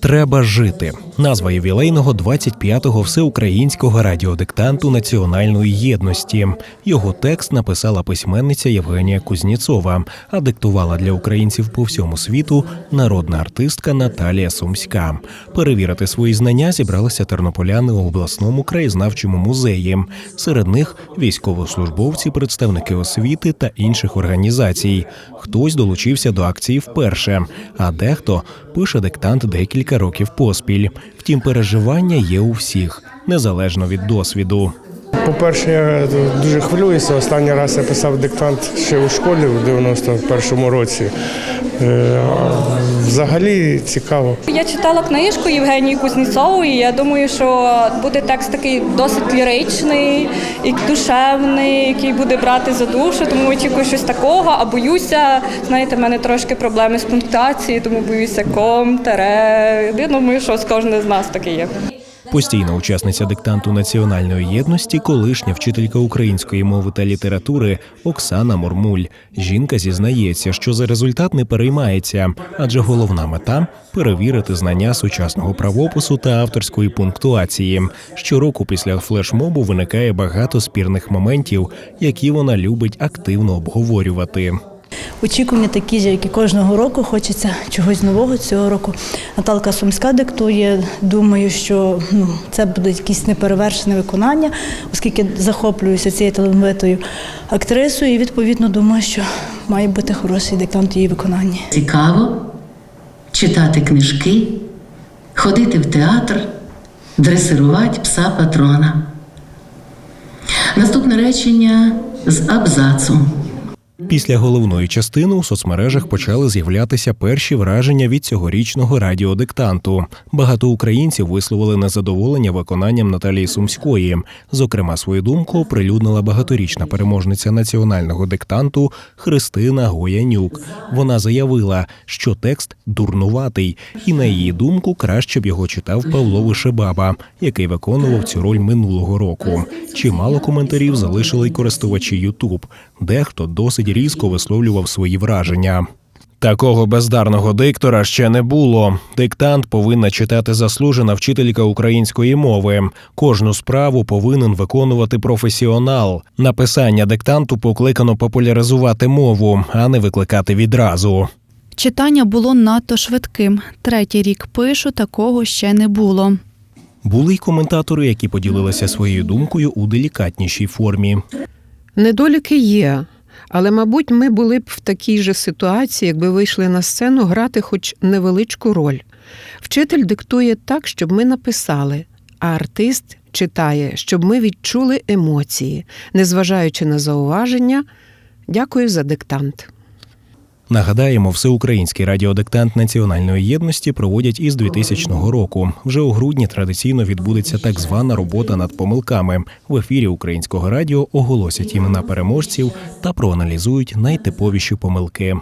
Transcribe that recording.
Треба жити. Назва ювілейного 25-го всеукраїнського радіодиктанту національної єдності. Його текст написала письменниця Євгенія Кузніцова, а диктувала для українців по всьому світу народна артистка Наталія Сумська. Перевірити свої знання зібралися тернополяни у обласному краєзнавчому музеї. Серед них військовослужбовці, представники освіти та інших організацій. Хтось долучився до акції вперше, а дехто пише диктант декілька років поспіль. Втім, переживання є у всіх, незалежно від досвіду. По-перше, я дуже хвилююся. Останній раз я писав диктант ще у школі в 91-му році. Е, Взагалі цікаво. Я читала книжку Євгенії Кузніцової. Я думаю, що буде текст такий досить ліричний і душевний, який буде брати за душу, тому очікую щось такого. А боюся, знаєте, в мене трошки проблеми з пунктуацією, тому боюся ком, тере. Я думаю, що з кожним з нас таке є. Постійна учасниця диктанту національної єдності, колишня вчителька української мови та літератури Оксана Мормуль. Жінка зізнається, що за результат не переймається, адже головна мета перевірити знання сучасного правопису та авторської пунктуації. Щороку після флешмобу виникає багато спірних моментів, які вона любить активно обговорювати. Очікування такі ж, як і кожного року. Хочеться чогось нового цього року. Наталка Сумська диктує. Думаю, що ну, це буде якесь неперевершене виконання, оскільки захоплююся цією талановитою актрисою. І відповідно думаю, що має бути хороший диктант її виконання. Цікаво читати книжки, ходити в театр, дресирувати пса патрона. Наступне речення з абзацу. Після головної частини у соцмережах почали з'являтися перші враження від цьогорічного радіодиктанту. Багато українців висловили незадоволення виконанням Наталії Сумської. Зокрема, свою думку оприлюднила багаторічна переможниця національного диктанту Христина Гоянюк. Вона заявила, що текст дурнуватий, і на її думку краще б його читав Павло Вишебаба, який виконував цю роль минулого року. Чимало коментарів залишили й користувачі Ютуб. Дехто досить різко висловлював свої враження. Такого бездарного диктора ще не було. Диктант повинна читати заслужена вчителька української мови. Кожну справу повинен виконувати професіонал. Написання диктанту покликано популяризувати мову, а не викликати відразу. Читання було надто швидким. Третій рік пишу, такого ще не було. Були й коментатори, які поділилися своєю думкою у делікатнішій формі. Недоліки є, але, мабуть, ми були б в такій же ситуації, якби вийшли на сцену грати хоч невеличку роль. Вчитель диктує так, щоб ми написали, а артист читає, щоб ми відчули емоції, незважаючи на зауваження. Дякую за диктант. Нагадаємо, всеукраїнський радіодиктант національної єдності проводять із 2000 року. Вже у грудні традиційно відбудеться так звана робота над помилками. В ефірі українського радіо оголосять імена переможців та проаналізують найтиповіші помилки.